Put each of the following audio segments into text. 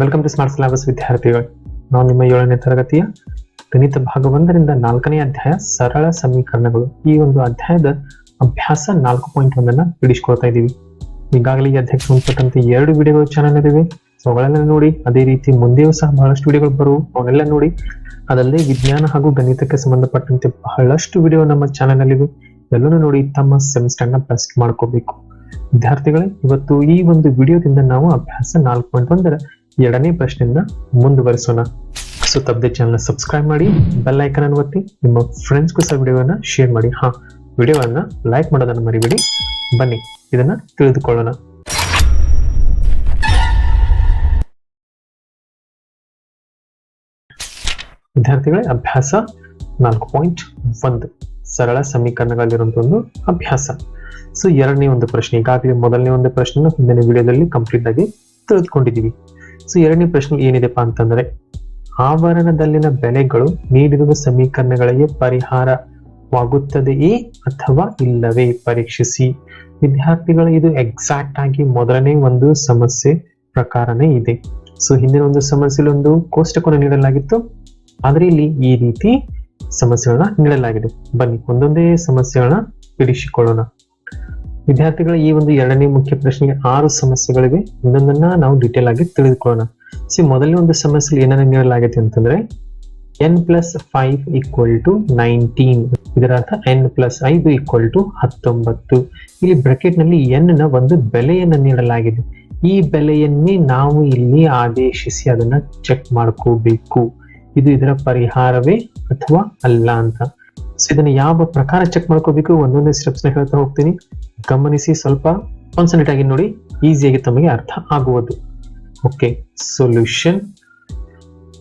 Welcome to smart syllabus ವಿದ್ಯಾರ್ಥಿಗಳು. ನಾವು ನಿಮ್ಮ ಏಳನೇ ತರಗತಿಯ ಗಣಿತ ಭಾಗ ಒಂದರಿಂದ ನಾಲ್ಕನೇ ಅಧ್ಯಾಯ ಸರಳ ಸಮೀಕರಣಗಳು. ಈ ಒಂದು ಅಧ್ಯಾಯದ ಅಭ್ಯಾಸ ನಾಲ್ಕು ಪಾಯಿಂಟ್ ಒಂದನ್ನ ಬಿಡಿಸ್ಕೊಳ್ತಾ ಇದ್ದೀವಿ. ಈಗಾಗಲೇ ಈ ಅಧ್ಯಾಯಕ್ಕೆ ಸಂಬಂಧಪಟ್ಟಂತೆ ಎರಡು ವಿಡಿಯೋಗಳು ಚಾನಲ್ ಇದಾವೆ. ಸೊ ಅವುಗಳೆಲ್ಲ ನೋಡಿ, ಅದೇ ರೀತಿ ಮುಂದೆಯೂ ಸಹ ಬಹಳಷ್ಟು ವಿಡಿಯೋಗಳು ಬರುವು. ಅವನ್ನೆಲ್ಲ ನೋಡಿ, ಅದಲ್ಲದೆ ವಿಜ್ಞಾನ ಹಾಗೂ ಗಣಿತಕ್ಕೆ ಸಂಬಂಧಪಟ್ಟಂತೆ ಬಹಳಷ್ಟು ವಿಡಿಯೋ ನಮ್ಮ ಚಾನಲ್ ಅಲ್ಲಿವೆ ಎಲ್ಲನೂ ನೋಡಿ ತಮ್ಮ ಸೆಮಿಸ್ಟರ್ನ ಬೆಸ್ಟ್ ಮಾಡ್ಕೋಬೇಕು. ವಿದ್ಯಾರ್ಥಿಗಳೇ, ಇವತ್ತು ಈ ಒಂದು ವಿಡಿಯೋದಿಂದ ನಾವು ಅಭ್ಯಾಸ ನಾಲ್ಕು ಪಾಯಿಂಟ್ ಒಂದರ ಎರಡನೇ ಪ್ರಶ್ನೆಯಿಂದ ಮುಂದುವರಿಸೋಣ. ಸೊ ತಪ್ಪದೆ ಚಾನಲ್ ಸಬ್ಸ್ಕ್ರೈಬ್ ಮಾಡಿ ಬೆಲ್ ಐಕನ್ ಅನ್ನು ಒತ್ತಿ, ನಿಮ್ಮ ಫ್ರೆಂಡ್ಸ್ಗೂ ಸಹ ವಿಡಿಯೋವನ್ನ ಶೇರ್ ಮಾಡಿ. ಹಾ ವಿಡಿಯೋವನ್ನು ಲೈಕ್ ಮಾಡೋದನ್ನ ಮರಿಬೇಡಿ. ಬನ್ನಿ, ಇದನ್ನ ತಿಳಿದುಕೊಳ್ಳೋಣ. ವಿದ್ಯಾರ್ಥಿಗಳೇ, ಅಭ್ಯಾಸ ನಾಲ್ಕು ಪಾಯಿಂಟ್ ಒಂದು. ಸರಳ ಸಮೀಕರಣಗಳಲ್ಲಿರುವಂತಹ ಒಂದು ಅಭ್ಯಾಸ. ಸೊ ಎರಡನೇ ಒಂದು ಪ್ರಶ್ನೆ ಈಗಾಗಲೇ ಮೊದಲನೇ ಒಂದು ಪ್ರಶ್ನೆ ಹಿಂದಿನ ವಿಡಿಯೋದಲ್ಲಿ ಕಂಪ್ಲೀಟ್ ಆಗಿ ತಿಳಿದುಕೊಂಡಿದ್ದೀವಿ. ಸೊ ಎರಡನೇ ಪ್ರಶ್ನೆ ಏನಿದೆಪ್ಪ ಅಂತಂದ್ರೆ, ಆವರಣದಲ್ಲಿನ ಬೆಲೆಗಳು ನೀಡಿರುವ ಸಮೀಕರಣಗಳಿಗೆ ಪರಿಹಾರವಾಗುತ್ತದೆಯೇ ಅಥವಾ ಇಲ್ಲವೇ? ಪರೀಕ್ಷಿಸಿ. ವಿದ್ಯಾರ್ಥಿಗಳು, ಇದು ಎಕ್ಸಾಕ್ಟ್ ಆಗಿ ಮೊದಲನೇ ಒಂದು ಸಮಸ್ಯೆ ಪ್ರಕಾರನೇ ಇದೆ. ಸೊ ಹಿಂದಿನ ಒಂದು ಸಮಸ್ಯೆಯಲ್ಲಿ ಒಂದು ಕೋಷ್ಟಕವನ್ನು ನೀಡಲಾಗಿತ್ತು. ಆದ್ರೆ ಇಲ್ಲಿ ಈ ರೀತಿ ಸಮಸ್ಯೆಗಳನ್ನ ನೀಡಲಾಗಿದೆ. ಬನ್ನಿ, ಒಂದೊಂದೇ ಸಮಸ್ಯೆಗಳನ್ನ ಬಿಡಿಸಿಕೊಳ್ಳೋಣ. ವಿದ್ಯಾರ್ಥಿಗಳ ಈ ಒಂದು ಎರಡನೇ ಮುಖ್ಯ ಪ್ರಶ್ನೆಗೆ ಆರು ಸಮಸ್ಯೆಗಳಿವೆ. ಒಂದೊಂದನ್ನ ನಾವು ಡೀಟೇಲ್ ಆಗಿ ತಿಳಿದುಕೊಳ್ಳೋಣ. ಸಿ ಮೊದಲನೇ ಒಂದು ಸಮಸ್ಯೆ ಏನನ್ನ ನೀಡಲಾಗಿದೆ ಅಂತಂದ್ರೆ N plus five equal to nineteen ಇದರ ಅರ್ಥ ಎನ್ ಪ್ಲಸ್ ಐದು ಈಕ್ವಲ್ ಟು ಹತ್ತೊಂಬತ್ತು. ಇಲ್ಲಿ ಬ್ರಕೆಟ್ನಲ್ಲಿ ಎನ್ನ ಒಂದು ಬೆಲೆಯನ್ನ ನೀಡಲಾಗಿದೆ. ಈ ಬೆಲೆಯನ್ನೇ ನಾವು ಇಲ್ಲಿ ಆದೇಶಿಸಿ ಅದನ್ನ ಚೆಕ್ ಮಾಡ್ಕೋಬೇಕು. ಇದು ಇದರ ಪರಿಹಾರವೇ ಅಥವಾ ಅಲ್ಲ ಅಂತ. ಸೊ ಇದನ್ನ ಯಾವ ಪ್ರಕಾರ ಚೆಕ್ ಮಾಡ್ಕೋಬೇಕು? ಒಂದೊಂದೇ ಸ್ಟೆಪ್ಸ್ನ ಹೇಳ್ತಾ ಹೋಗ್ತೀನಿ. ಗಮನಿಸಿ ಸ್ವಲ್ಪ ಕಾನ್ಸಂಟ್ರೇಟ್ ಆಗಿ ನೋಡಿ ಈಸಿಯಾಗಿ ತಮಗೆ ಅರ್ಥ ಆಗುವುದು. ಓಕೆ ಸೊಲ್ಯೂಷನ್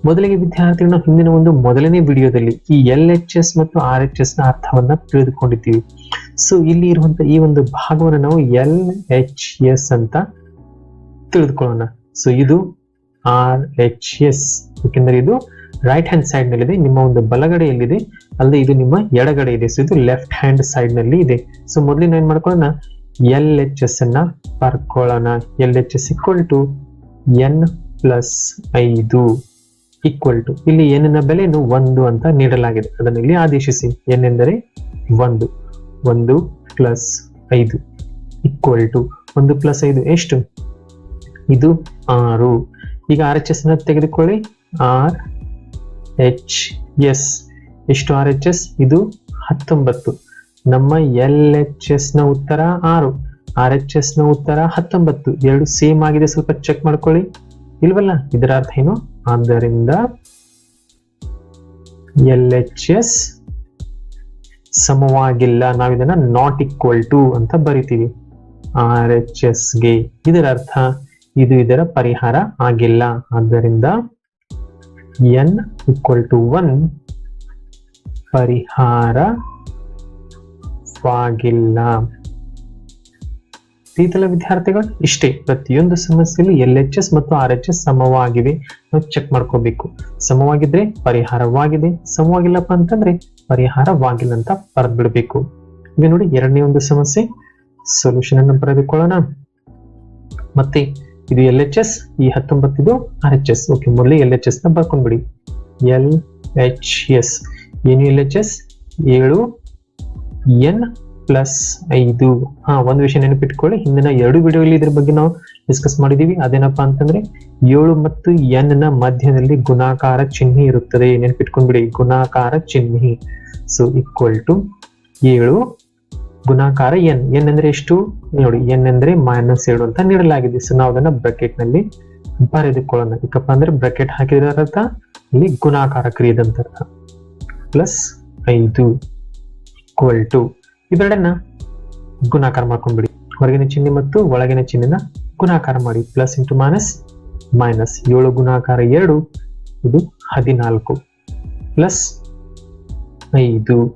ಮೊದಲಿಗೆ ವಿದ್ಯಾರ್ಥಿಗಳು ಹಿಂದಿನ ಒಂದು ಮೊದಲನೇ ವಿಡಿಯೋದಲ್ಲಿ ಈ ಎಲ್ ಎಚ್ ಎಸ್ ಮತ್ತು ಆರ್ ಎಚ್ ಎಸ್ನ ಅರ್ಥವನ್ನ ತಿಳಿದುಕೊಂಡಿದ್ದೀವಿ. ಸೊ ಇಲ್ಲಿ ಇರುವಂತ ಈ ಒಂದು ಭಾಗವನ್ನು ನಾವು ಎಲ್ ಎಚ್ ಎಸ್ ಅಂತ ತಿಳಿದುಕೊಳ್ಳೋಣ. ಸೊ ಇದು ಆರ್ ಎಚ್ ಎಸ್ ಏಕೆಂದರೆ ಇದು ರೈಟ್ ಹ್ಯಾಂಡ್ ಸೈಡ್ನಲ್ಲಿ ಇದೆ ನಿಮ್ಮ ಒಂದು ಬಲಗಡೆಯಲ್ಲಿದೆ. ಅಲ್ಲದೆ ಇದು ನಿಮ್ಮ ಎಡಗಡೆ ಇದೆ. ಸೊ ಇದು ಲೆಫ್ಟ್ ಹ್ಯಾಂಡ್ ಸೈಡ್ನಲ್ಲಿ ಇದೆ. ಸೊ ಮೊದಲಿನ ಏನ್ ಮಾಡ್ಕೊಳ್ಳೋಣ? ಎಲ್ ಎಚ್ ಎಸ್ ಅನ್ನ ಬರ್ಕೊಳ್ಳೋಣ L H S equal to N plus ಐದು ಈಕ್ವಲ್ ಟು ಇಲ್ಲಿ ಏನನ್ನ ಬೆಲೆಯನ್ನು ಒಂದು ಅಂತ ನೀಡಲಾಗಿದೆ. ಅದನ್ನು ಇಲ್ಲಿ ಆದೇಶಿಸಿ. ಏನೆಂದರೆ ಒಂದು. ಒಂದು ಪ್ಲಸ್ ಐದು ಈಕ್ವಲ್ ಟು ಒಂದು ಪ್ಲಸ್ ಐದು ಎಷ್ಟು? ಇದು ಆರು. ಈಗ ಆರ್ ಎಚ್ ಎಸ್ ಅನ್ನು ತೆಗೆದುಕೊಳ್ಳಿ. ಆರ್ ಎಚ್ ಎಸ್ ಎಷ್ಟು ಆರ್ ಎಚ್ ಎಸ್ ಇದು ಹತ್ತೊಂಬತ್ತು. ನಮ್ಮ ಎಲ್ ಎಚ್ ಎಸ್ನ ಉತ್ತರ ಆರು. ಆರ್ ಎಚ್ ಎಸ್ನ ಉತ್ತರ ಹತ್ತೊಂಬತ್ತು. ಎರಡು ಸೇಮ್ ಆಗಿದೆ. ಸ್ವಲ್ಪ ಚೆಕ್ ಮಾಡ್ಕೊಳ್ಳಿ. ಇಲ್ವಲ್ಲ? ಇದರ ಅರ್ಥ ಏನು? ಆದ್ದರಿಂದ ಎಲ್ ಎಚ್ ಎಸ್ ಸಮವಾಗಿಲ್ಲ. ನಾವು ಇದನ್ನ ನಾಟ್ ಈಕ್ವಲ್ ಟು ಅಂತ ಬರಿತೀವಿ. ಆರ್ ಎಚ್ ಎಸ್ಗೆ ಇದರ ಅರ್ಥ, ಇದು ಇದರ ಪರಿಹಾರ ಆಗಿಲ್ಲ. ಆದ್ದರಿಂದ ಎನ್ ಈಕ್ವಲ್ ಟು ಒನ್ ಪರಿಹಾರವಾಗಿಲ್ಲ ಈತಲ ವಿದ್ಯಾರ್ಥಿಗಳು, ಇಷ್ಟೇ. ಪ್ರತಿಯೊಂದು ಸಮಸ್ಯೆಯಲ್ಲಿ ಎಲ್ ಎಚ್ ಎಸ್ ಮತ್ತು ಆರ್ ಎಚ್ ಎಸ್ ಸಮವಾಗಿವೆ. ಚೆಕ್ ಮಾಡ್ಕೋಬೇಕು. ಸಮವಾಗಿದ್ರೆ ಪರಿಹಾರವಾಗಿದೆ. ಸಮವಾಗಿಲ್ಲಪ್ಪ ಅಂತಂದ್ರೆ ಪರಿಹಾರವಾಗಿಲ್ಲ ಅಂತ ಬರೆದ್ಬಿಡ್ಬೇಕು. ಈಗ ನೋಡಿ ಎರಡನೇ ಒಂದು ಸಮಸ್ಯೆ. ಸೊಲ್ಯೂಷನ್ ಅನ್ನು ಬರೆದುಕೊಳ್ಳೋಣ. ಮತ್ತೆ ಇದು ಎಲ್ ಎಚ್ ಎಸ್ ಈ ಹತ್ತೊಂಬತ್ತಿದು ಆರ್ ಎಚ್ ಎಸ್ ಓಕೆ ಮೊದಲು ಎಲ್ ಎಚ್ ಎಸ್ನ ಬರ್ಕೊಂಡ್ಬಿಡಿ. ಎಲ್ ಎಚ್ ಎಸ್ ಏನು ಎಲ್ ಎಚ್ ಎಸ್ ಏಳು ಎನ್ ಪ್ಲಸ್ ಐದು. ಹಾ, ಒಂದು ವಿಷಯ ನೆನಪಿಟ್ಕೊಳ್ಳಿ. ಹಿಂದಿನ ಎರಡು ವಿಡಿಯೋಲಿ ಇದ್ರ ಬಗ್ಗೆ ನಾವು ಡಿಸ್ಕಸ್ ಮಾಡಿದೀವಿ. ಅದೇನಪ್ಪ ಅಂತಂದ್ರೆ, ಏಳು ಮತ್ತು ಎನ್ನ ಮಧ್ಯದಲ್ಲಿ ಗುಣಾಕಾರ ಚಿಹ್ನೆ ಇರುತ್ತದೆ. ನೆನಪಿಟ್ಕೊಂಡ್ಬಿಡಿ, ಗುಣಾಕಾರ ಚಿಹ್ನೆ. ಸೊ ಈಕ್ವಲ್ ಟು ಏಳು ಗುಣಾಕಾರ ಎನ್ ಎನ್ ಅಂದ್ರೆ ಎಷ್ಟು? ನೋಡಿ ಎನ್ ಅಂದ್ರೆ ಮೈನಸ್ ಎರಡು ಅಂತ ನೀಡಲಾಗಿದೆ. ಸೊ ನಾವು ಅದನ್ನ ಬ್ರಾಕೆಟ್ನಲ್ಲಿ ಬರೆದುಕೊಳ್ಳೋಣ. ಯಾಕಪ್ಪ ಅಂದ್ರೆ ಬ್ರಾಕೆಟ್ ಹಾಕಿದ್ರ ಅರ್ಥ? ಇಲ್ಲಿ ಗುಣಾಕಾರ ಕ್ರಿಯದಂತ ಪ್ಲಸ್ ಐದು ಈಕ್ವಲ್ ಟು ಇವೆರಡನ್ನ ಗುಣಾಕಾರ ಮಾಡ್ಕೊಂಡ್ಬಿಡಿ. ಹೊರಗಿನ ಚಿಹ್ನೆ ಮತ್ತು ಒಳಗಿನ ಚಿಹ್ನೆನ ಗುಣಾಕಾರ ಮಾಡಿ. ಪ್ಲಸ್ ಇಂಟು ಮೈನಸ್ ಮೈನಸ್ ಏಳು ಗುಣಾಕಾರ ಎರಡು, ಇದು ಹದಿನಾಲ್ಕು. ಪ್ಲಸ್ ಐದು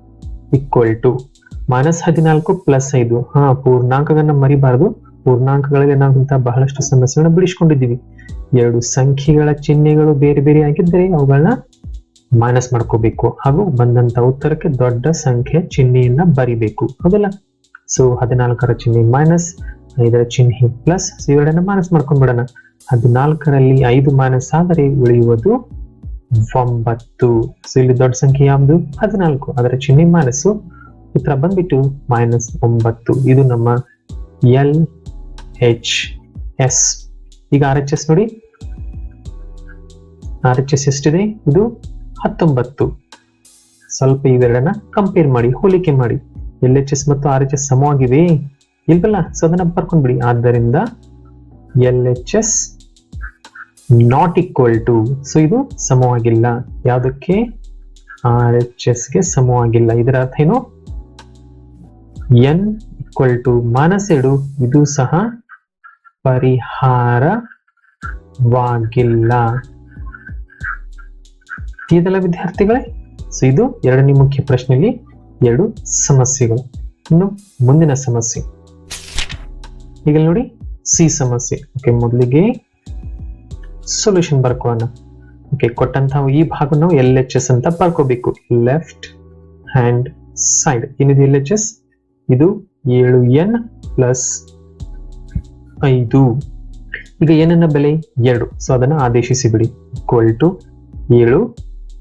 ಈಕ್ವಲ್ ಟು ಮೈನಸ್ ಹದಿನಾಲ್ಕು ಪ್ಲಸ್ ಐದು. ಹಾ, ಪೂರ್ಣಾಂಕಗಳನ್ನ ಮರಿಬಾರದು. ಪೂರ್ಣಾಂಕಗಳಲ್ಲಿ ನಾವು ಇಂತಹ ಬಹಳಷ್ಟು ಸಮಸ್ಯೆಗಳನ್ನ ಬಿಡಿಸ್ಕೊಂಡಿದ್ದೀವಿ. ಎರಡು ಸಂಖ್ಯೆಗಳ ಚಿಹ್ನೆಗಳು ಬೇರೆ ಬೇರೆ ಆಗಿದ್ದರೆ ಅವುಗಳನ್ನ ಮೈನಸ್ ಮಾಡ್ಕೋಬೇಕು. ಹಾಗೂ ಬಂದಂತ ಉತ್ತರಕ್ಕೆ ದೊಡ್ಡ ಸಂಖ್ಯೆ ಚಿಹ್ನೆಯನ್ನ ಬರಿಬೇಕು. ಹೌದಲ್ಲ? ಸೊ ಹದಿನಾಲ್ಕರ ಚಿಹ್ನೆ ಮೈನಸ್ ಐದರ ಚಿಹ್ನೆ ಪ್ಲಸ್ ಇವೆರಡನ್ನ ಮೈನಸ್ ಮಾಡ್ಕೊಂಡ್ಬಿಡೋಣ. ಹದಿನಾಲ್ಕರಲ್ಲಿ ಐದು ಮೈನಸ್ ಆದರೆ ಉಳಿಯುವುದು ಒಂಬತ್ತು. ಸೊ ಇಲ್ಲಿ ದೊಡ್ಡ ಸಂಖ್ಯೆ ಯಾವುದು? ಹದಿನಾಲ್ಕು. ಅದರ ಚಿಹ್ನೆ ಮೈನಸ್ಸು ಉತ್ತರ ಬಂದ್ಬಿಟ್ಟು ಮೈನಸ್ ಒಂಬತ್ತು. ಇದು ನಮ್ಮ ಎಲ್ ಎಚ್ ಎಸ್ ಈಗ ಆರ್ ಎಚ್ ಎಸ್ ನೋಡಿ. ಆರ್ ಎಚ್ ಎಸ್ ಎಷ್ಟಿದೆ? ಇದು ಹತ್ತೊಂಬತ್ತು. ಸ್ವಲ್ಪ ಇವೆರಡನ್ನ ಕಂಪೇರ್ ಮಾಡಿ, ಹೋಲಿಕೆ ಮಾಡಿ. ಎಲ್ ಎಚ್ ಎಸ್ ಮತ್ತು ಆರ್ ಎಚ್ ಎಸ್ ಸಮವಾಗಿವೆ? ಇಲ್ವಲ್ಲ? ಸೊ ಅದನ್ನ ಬರ್ಕೊಂಡ್ಬಿಡಿ ಆದ್ದರಿಂದ L H S not equal to so ಇದು ಸಮವಾಗಿಲ್ಲ. ಯಾವುದಕ್ಕೆ? ಆರ್ ಎಚ್ ಎಸ್ಗೆ ಸಮವಾಗಿಲ್ಲ. ಇದರ ಅರ್ಥ ಏನು? ಎನ್ ಈಕ್ವಲ್ ಟು ಮನಸ್ಸಿಡು ಇದು ಸಹ ಪರಿಹಾರವಾಗಿಲ್ಲ. ಇದೆಲ್ಲ ವಿದ್ಯಾರ್ಥಿಗಳೇ? ಸೊ ಇದು ಎರಡನೇ ಮುಖ್ಯ ಪ್ರಶ್ನೆಯಲ್ಲಿ ಎರಡು ಸಮಸ್ಯೆಗಳು. ಇನ್ನು ಮುಂದಿನ ಸಮಸ್ಯೆ. ಈಗ ನೋಡಿ, ಸಿ ಸಮಸ್ಯೆ. ಓಕೆ ಮೊದಲಿಗೆ ಸೊಲ್ಯೂಷನ್ ಬರ್ಕೋಣ ಓಕೆ ಕೊಟ್ಟಂತಹ ಈ ಭಾಗ ನಾವು ಎಲ್ ಎಚ್ ಎಸ್ ಅಂತ ಬರ್ಕೋಬೇಕು. ಲೆಫ್ಟ್ ಹ್ಯಾಂಡ್ ಸೈಡ್ ಏನಿದೆ ಎಲ್ ಎಚ್ ಎಸ್ ಇದು ಏಳು ಎನ್ ಪ್ಲಸ್ ಐದು. ಈಗ ಏನನ್ನ ಬೆಲೆ ಎರಡು. ಸೊ ಅದನ್ನ ಆದೇಶಿಸಿ ಬಿಡಿ. ಈಕ್ವಲ್ ಟು ಏಳು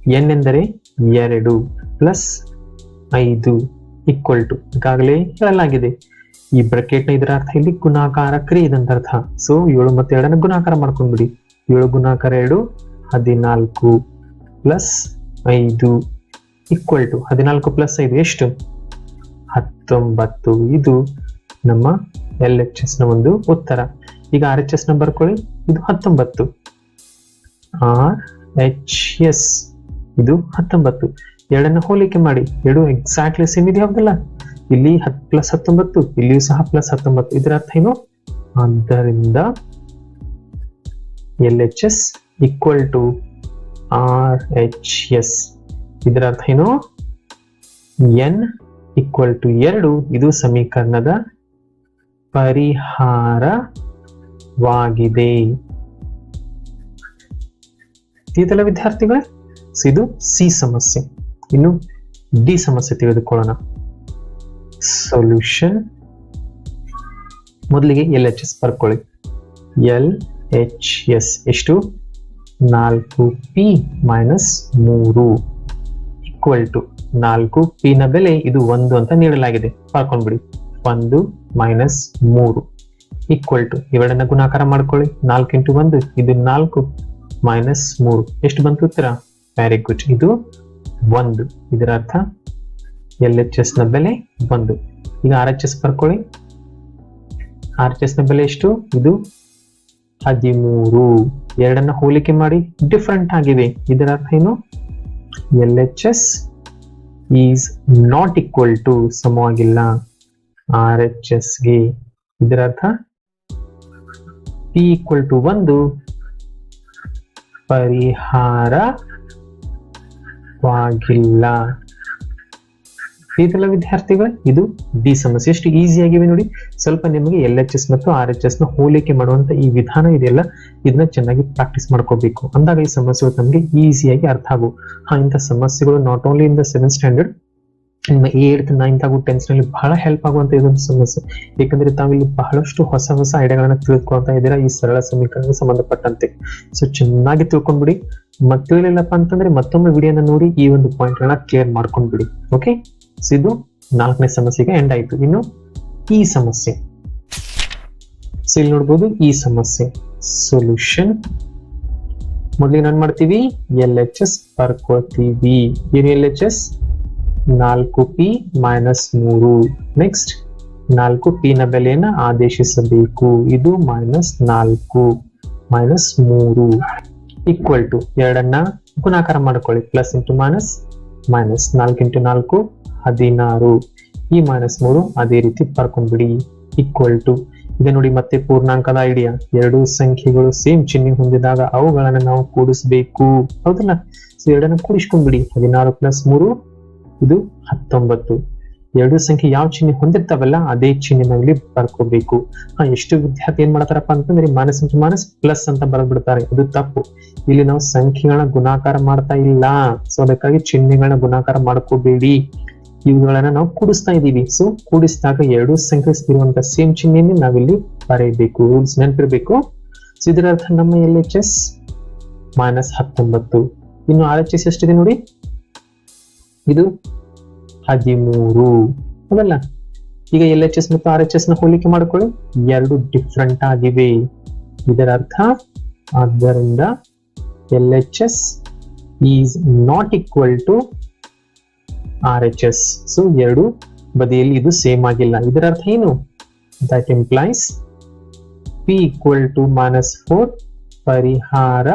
ಎನ್ ಎಂದರೆ ಎರಡು ಪ್ಲಸ್ ಐದು. ಈಕ್ವಲ್ ಟು ಈಗಾಗಲೇ ಹೇಳಲಾಗಿದೆ. ಈ ಬ್ರಕೆಟ್ನ ಇದರ ಅರ್ಥ ಇಲ್ಲಿ ಗುಣಾಕಾರ ಕ್ರಿಯೆ ಇದಂತ ಅರ್ಥ. ಸೊ ಏಳು ಮತ್ತೆ ಎರಡನ್ನ ಗುಣಾಕಾರ ಮಾಡ್ಕೊಂಡ್ಬಿಡಿ ಏಳು ಗುಣಾಕಾರ ಎರಡು, ಹದಿನಾಲ್ಕು ಪ್ಲಸ್ ಐದು. ಈಕ್ವಲ್ ಟು ಹದಿನಾಲ್ಕು ಪ್ಲಸ್ ಐದು. ಎಷ್ಟು? ಹತ್ತೊಂಬತ್ತು. ಇದು ನಮ್ಮ ಎಲ್ ಎಚ್ ಎಸ್ನ ಒಂದು ಉತ್ತರ. ಈಗ ಆರ್ ಎಚ್ ಎಸ್ನ ಬರ್ಕೊಳ್ಳಿ. ಇದು ಹತ್ತೊಂಬತ್ತು. ಆರ್ ಎಚ್ ಎಸ್ ಇದು ಹತ್ತೊಂಬತ್ತು. ಎರಡನ್ನ ಹೋಲಿಕೆ ಮಾಡಿ. ಎರಡು ಎಕ್ಸಾಕ್ಟ್ಲಿ ಸೇಮ್ ಇದೆ ಯಾವ್ದಲ್ಲ? ಇಲ್ಲಿ ಹತ್ ಪ್ಲಸ್ ಹತ್ತೊಂಬತ್ತು, ಇಲ್ಲಿಯೂ ಸಹ ಪ್ಲಸ್ ಹತ್ತೊಂಬತ್ತು. ಇದರ ಅರ್ಥ ಏನು? ಆದ್ದರಿಂದ L H S equal to R H S ಇದರ ಅರ್ಥ ಏನು? ಎನ್ ಈಕ್ವಲ್ ಟು ಎರಡು, ಇದು ಸಮೀಕರಣದ ಪರಿಹಾರವಾಗಿದೆ. ಇದೆಲ್ಲ ವಿದ್ಯಾರ್ಥಿಗಳ? ಇದು ಸಿ ಸಮಸ್ಯೆ. ಇನ್ನು ಡಿ ಸಮಸ್ಯೆ ತೆಗೆದುಕೊಳ್ಳೋಣ. ಸೊಲ್ಯೂಷನ್ ಮೊದಲಿಗೆ ಎಲ್ ಎಚ್ ಎಸ್ ಬರ್ಕೊಳ್ಳಿ. ಎಲ್ ಎಚ್ ಎಸ್ ಎಷ್ಟು? ನಾಲ್ಕು ಪಿ ಮೈನಸ್ ಮೂರು. ಈಕ್ವಲ್ ಟು ನಾಲ್ಕು ಪಿ ನ ಬೆಲೆ ಇದು ಒಂದು ಅಂತ ನೀಡಲಾಗಿದೆ. ಬರ್ಕೊಂಡ್ಬಿಡಿ ಒಂದು ಮೈನಸ್ ಮೂರು ಈಕ್ವಲ್ ಟು ಇವೆರಡನ್ನ ಗುಣಾಕಾರ ಮಾಡ್ಕೊಳ್ಳಿ. ನಾಲ್ಕು ಇಂಟು ಒಂದು, ಇದು ನಾಲ್ಕು ಮೈನಸ್ ಮೂರು. ಎಷ್ಟು ಬಂತು ಉತ್ತರ? ವೆರಿ ಗುಡ್ ಇದು ಒಂದು. ಇದರ ಅರ್ಥ ಎಲ್ ಎಚ್ ಎಸ್ನ ಬೆಲೆ ಒಂದು. ಈಗ ಆರ್ ಎಚ್ ಎಸ್ ಬರ್ಕೊಳ್ಳಿ. ಆರ್ ಎಚ್ ಎಸ್ನ ಬೆಲೆ ಎಷ್ಟು? ಇದು ಹದಿಮೂರು. ಎರಡನ್ನ ಹೋಲಿಕೆ ಮಾಡಿ. ಡಿಫ್ರೆಂಟ್ ಆಗಿದೆ ಇದರ ಅರ್ಥ ಏನು? L H S is not equal to ಸಮವಾಗಿಲ್ಲ. R H ಎಸ್ಗೆ ಇದರ ಅರ್ಥ ಪಿ ಈಕ್ವಲ್ ಟು ಒಂದು ಪರಿಹಾರವಾಗಿಲ್ಲ. ಇದೆಲ್ಲ ವಿದ್ಯಾರ್ಥಿಗಳ, ಇದು ಬಿ ಸಮಸ್ಯೆ. ಎಷ್ಟು ಈಸಿ ಆಗಿವೆ ನೋಡಿ. ಸ್ವಲ್ಪ ನಿಮಗೆ ಎಲ್ ಎಚ್ ಎಸ್ ಮತ್ತು ಆರ್ ಎಚ್ ಎಸ್ನ ಹೋಲಿಕೆ ಮಾಡುವಂತ ಈ ವಿಧಾನ ಇದೆಯಲ್ಲ, ಇದನ್ನ ಚೆನ್ನಾಗಿ ಪ್ರಾಕ್ಟೀಸ್ ಮಾಡ್ಕೋಬೇಕು. ಅಂದಾಗ ಈ ಸಮಸ್ಯೆಗಳು ನಮಗೆ ಈಸಿಯಾಗಿ ಅರ್ಥ ಆಗು. ಹಾ, ಇಂಥ ಸಮಸ್ಯೆಗಳು not only in the seventh standard ನಿಮ್ಮ ಏಟ್ ನೈನ್ತ್ ಹಾಗೂ ಟೆನ್ತ್ನಲ್ಲಿ ಬಹಳ ಹೆಲ್ಪ್ ಆಗುವಂತ ಇದೊಂದು ಸಮಸ್ಯೆ. ಯಾಕಂದ್ರೆ ತಾವಿಲ್ಲಿ ಬಹಳಷ್ಟು ಹೊಸ ಹೊಸ ಐಡಿಯಾಗಳನ್ನ ತಿಳ್ಕೊಳ್ತಾ ಇದ್ದೀರಾ, ಈ ಸರಳ ಸಮೀಕರಣಕ್ಕೆ ಸಂಬಂಧಪಟ್ಟಂತೆ. ಸೊ ಚೆನ್ನಾಗಿ ತಿಳ್ಕೊಂಡ್ಬಿಡಿ. ಮತ್ತೆ ತಿಳಿಲಿಲ್ಲಪ್ಪ ಅಂತಂದ್ರೆ ಮತ್ತೊಮ್ಮೆ ವಿಡಿಯೋನ ನೋಡಿ, ಈ ಒಂದು ಪಾಯಿಂಟ್ ಗಳನ್ನ ಕ್ಲಿಯರ್ ಮಾಡ್ಕೊಂಡ್ಬಿಡಿ. ಓಕೆ ಇದು ನಾಲ್ಕನೇ ಸಮಸ್ಯೆಗೆ ಎಂಡ್ ಆಯ್ತು. ಇನ್ನು ಈ ಸಮಸ್ಯೆ. ಸೊ ಇಲ್ಲಿ ನೋಡ್ಬೋದು ಈ ಸಮಸ್ಯೆ. ಸೊಲ್ಯೂಷನ್ ಮೊದಲಿಗೆ ಏನ್ ಮಾಡ್ತೀವಿ? ಎಲ್ ಎಚ್ ಎಸ್ ಬರ್ಕೋತೀವಿ ಏನು ಎಲ್ ಎಚ್ ಎಸ್ ನಾಲ್ಕು ಪಿ ಮೈನಸ್ ಮೂರು. ನೆಕ್ಸ್ಟ್ ನಾಲ್ಕು ಪಿ ನ ಬೆಲೆಯನ್ನ ಆದೇಶಿಸಬೇಕು. ಇದು ಮೈನಸ್ ನಾಲ್ಕು ಮೈನಸ್ ಮೂರು. ಈಕ್ವಲ್ ಟು ಎರಡನ್ನ ಗುಣಾಕಾರ ಮಾಡ್ಕೊಳ್ಳಿ. ಪ್ಲಸ್ ಇಂಟು ಮೈನಸ್ ಮೈನಸ್ ನಾಲ್ಕು ಇಂಟು ನಾಲ್ಕು. ಹದಿನಾರು. ಈ ಮೈನಸ್ ಮೂರು ಅದೇ ರೀತಿ ಬರ್ಕೊಂಡ್ಬಿಡಿ ಈಕ್ವಲ್ ಟು ಇದೆ ನೋಡಿ ಮತ್ತೆ ಪೂರ್ಣಾಂಕದ ಐಡಿಯಾ ಎರಡು ಸಂಖ್ಯೆಗಳು ಸೇಮ್ ಚಿಹ್ನೆ ಹೊಂದಿದಾಗ ಅವುಗಳನ್ನು ನಾವು ಕೂಡಿಸ್ಬೇಕು. ಹೌದಲ್ಲ? ಸೊ ಎರಡನ್ನು ಕೂಡಿಸ್ಕೊಂಡ್ಬಿಡಿ. ಹದಿನಾರು ಪ್ಲಸ್ ಮೂರು, ಇದು ಹತ್ತೊಂಬತ್ತು. ಎರಡು ಸಂಖ್ಯೆ ಯಾವ ಚಿಹ್ನೆ ಹೊಂದಿರ್ತಾವಲ್ಲ, ಅದೇ ಚಿಹ್ನೆ ನಾವಿಲ್ಲಿ ಬರ್ಕೋಬೇಕು ಹಾ, ಎಷ್ಟು ವಿದ್ಯಾರ್ಥಿ ಏನ್ ಮಾಡ್ತಾರಪ್ಪ ಅಂತಂದ್ರೆ ಮೈನಸ್ ಇಂಟು ಮೈನಸ್ ಪ್ಲಸ್ ಅಂತ ಬರೆದ್ಬಿಡ್ತಾರೆ. ಅದು ತಪ್ಪು. ಇಲ್ಲಿ ನಾವು ಸಂಖ್ಯೆಗಳನ್ನ ಗುಣಾಕಾರ ಮಾಡ್ತಾ ಇಲ್ಲ. ಸೊ ಅದಕ್ಕಾಗಿ ಚಿಹ್ನೆಗಳನ್ನ ಗುಣಾಕಾರ ಮಾಡ್ಕೋಬೇಡಿ. ಇವುಗಳನ್ನ ನಾವು ಕೂಡಿಸ್ತಾ ಇದೀವಿ ಸೊ ಕೂಡಿಸಿದಾಗ ಎರಡು ಸಂಖ್ಯೆ ಸೇಮ್ ಚಿಹ್ನೆಯನ್ನೇ ನಾವಿಲ್ಲಿ ಬರೆಯಬೇಕು ರೂಲ್ಸ್ ನೆನಪಿರಬೇಕು. ಸೊ ಇದರ ಅರ್ಥ ನಮ್ಮ ಎಲ್ ಎಚ್ ಎಸ್ ಮೈನಸ್ ಹತ್ತೊಂಬತ್ತು. ಇನ್ನು ಆರ್ ಎಚ್ ಎಸ್ ಎಷ್ಟಿದೆ ನೋಡಿ? ಇದು ಹದಿಮೂರು. ಹೌದಲ್ಲ? ಈಗ ಎಲ್ ಎಚ್ ಎಸ್ ಮತ್ತು ಆರ್ ಎಚ್ ಎಸ್ನ ಹೋಲಿಕೆ ಮಾಡ್ಕೊಳ್ಳಿ. ಎರಡು ಡಿಫ್ರೆಂಟ್ ಆಗಿವೆ. ಇದರ ಅರ್ಥ ಆದ್ದರಿಂದ L H S is not equal to R H S so ಎರಡು ಬದಿಯಲ್ಲಿ ಇದು ಸೇಮ್ ಆಗಿಲ್ಲ. ಇದರ ಅರ್ಥ ಏನು? That implies P equal to minus four ಪರಿಹಾರ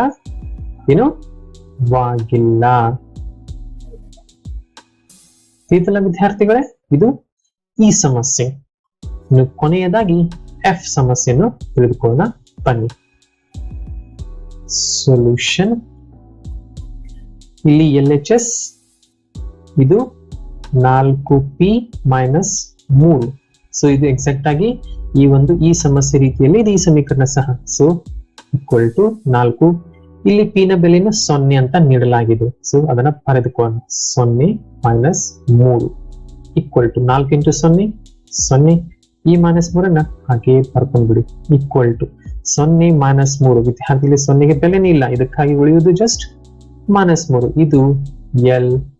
ಏನು ವಾಗಿಲ್ಲ ಇದೆಲ್ಲ ವಿದ್ಯಾರ್ಥಿಗಳೇ? ಇದು ಈ ಸಮಸ್ಯೆ. ಇನ್ನು ಕೊನೆಯದಾಗಿ ಎಫ್ ಸಮಸ್ಯೆಯನ್ನು ತಿಳಿದುಕೊಳ್ಳೋಣ. ಬನ್ನಿ. ಸೊಲ್ಯೂಷನ್ ಇಲ್ಲಿ ಎಲ್ ಎಚ್ ಎಸ್ ಇದು ನಾಲ್ಕು ಪಿ ಮೈನಸ್ ಮೂರು. ಸೊ ಇದು ಎಕ್ಸಾಕ್ಟ್ ಆಗಿ ಈ ಒಂದು ಈ ಸಮಸ್ಯೆ ರೀತಿಯಲ್ಲಿ ಇದು ಈ ಸಮೀಕರಣ ಸಹ. ಸೊ ಈಕ್ವಲ್ ಟು ನಾಲ್ಕು. ಇಲ್ಲಿ ಪಿನ ನ ಬೆಲೆಯನ್ನು ಸೊನ್ನೆ ಅಂತ ನೀಡಲಾಗಿದೆ. ಸೊ ಅದನ್ನ ಬರೆದುಕೊಳ್ಳೋಣ. ಸೊನ್ನೆ ಮೈನಸ್ ಮೂರು. ಈಕ್ವಲ್ ಟು ನಾಲ್ಕು ಇಂಟು ಸೊನ್ನೆ. ಸೊನ್ನೆ ಈ ಮೈನಸ್ ಮೂರನ್ನ ಹಾಗೆ ಬರ್ಕೊಂಡ್ಬಿಡಿ ಈಕ್ವಲ್ ಟು ಸೊನ್ನೆ ಮೈನಸ್ ಮೂರು. ವಿದ್ಯಾರ್ಥಿಗಳಿಗೆ ಸೊನ್ನೆಗೆ ಬೆಲೆನೇ ಇಲ್ಲ. ಇದಕ್ಕಾಗಿ ಉಳಿಯುವುದು ಜಸ್ಟ್ ಮೈನಸ್ ಮೂರು. ಇದು ಎಲ್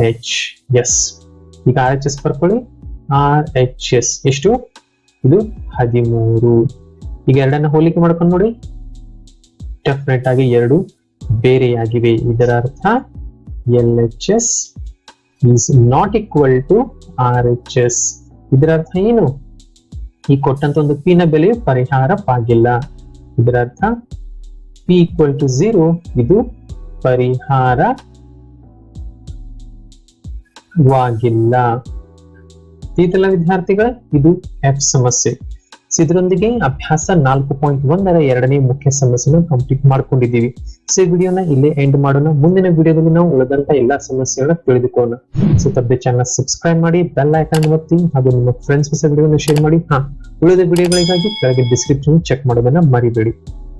ಎಚ್ ಎಸ್ ಈಗ ಆರ್ ಎಚ್ ಎಸ್ ಬರ್ಕೊಳ್ಳಿ. ಆರ್ ಎಚ್ ಎಸ್ ಎಷ್ಟು? ಇದು ಹದಿಮೂರು. ಈಗ ಎರಡನ್ನ ಹೋಲಿಕೆ ಮಾಡ್ಕೊಂಡು ನೋಡಿ. ಡೆಫಿನೆಟ್ ಆಗಿ ಎರಡು, ಬೇರೆಯಾಗಿವೆ. ಇದರ ಅರ್ಥ L H S is not equal to R H S ಇದರ ಅರ್ಥ ಏನು? ಈ ಕೊಟ್ಟಂತ ಒಂದು ಪಿ ನ ಪರಿಹಾರ ಪರಿಹಾರವಾಗಿಲ್ಲ. ಇದರ ಅರ್ಥ ಪಿ ಈಕ್ವಲ್ ಟು ಝೀರೋ ಇದು ಪರಿಹಾರವಾಗಿಲ್ಲ ಇದೆಲ್ಲ ವಿದ್ಯಾರ್ಥಿಗಳ, ಇದು ಎಫ್ ಸಮಸ್ಯೆ. ಇದರೊಂದಿಗೆ ಅಭ್ಯಾಸ ನಾಲ್ಕು ಪಾಯಿಂಟ್ ಒಂದರ ಎರಡನೇ ಮುಖ್ಯ ಸಮಸ್ಯೆನ ಕಂಪ್ಲೀಟ್ ಮಾಡ್ಕೊಂಡಿದ್ದೀವಿ. ಸೊ ವಿಡಿಯೋನ ಇಲ್ಲೇ ಎಂಡ್ ಮಾಡೋಣ. ಮುಂದಿನ ವಿಡಿಯೋದಲ್ಲಿ ನಾವು ಉಳಿದಂತ ಎಲ್ಲಾ ಸಮಸ್ಯೆಗಳನ್ನ ತಿಳಿದುಕೋಣ ಸೊ ತಪ್ಪದೆ ಚಾನಲ್ ಸಬ್ಸ್ಕ್ರೈಬ್ ಮಾಡಿ ಬೆಲ್ ಐಕಾನ್ ಒತ್ತಿ, ಹಾಗೂ ನಿಮ್ಮ ಫ್ರೆಂಡ್ಸ್ ಹೊಸ ವಿಡಿಯೋನ ಶೇರ್ ಮಾಡಿ. ಹಾ, ಉಳಿದ ವಿಡಿಯೋಗಳಿಗಾಗಿ ಕೆಳಗೆ ಡಿಸ್ಕ್ರಿಪ್ಷನ್ ಚೆಕ್ ಮಾಡೋದನ್ನ ಮರಿಬೇಡಿ.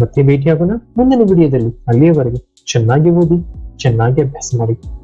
ಮತ್ತೆ ಭೇಟಿಯಾಗೋಣ ಮುಂದಿನ ವಿಡಿಯೋದಲ್ಲಿ. ಅಲ್ಲಿಯವರೆಗೆ ಚೆನ್ನಾಗಿ ಓದಿ, ಚೆನ್ನಾಗಿ ಅಭ್ಯಾಸ ಮಾಡಿ.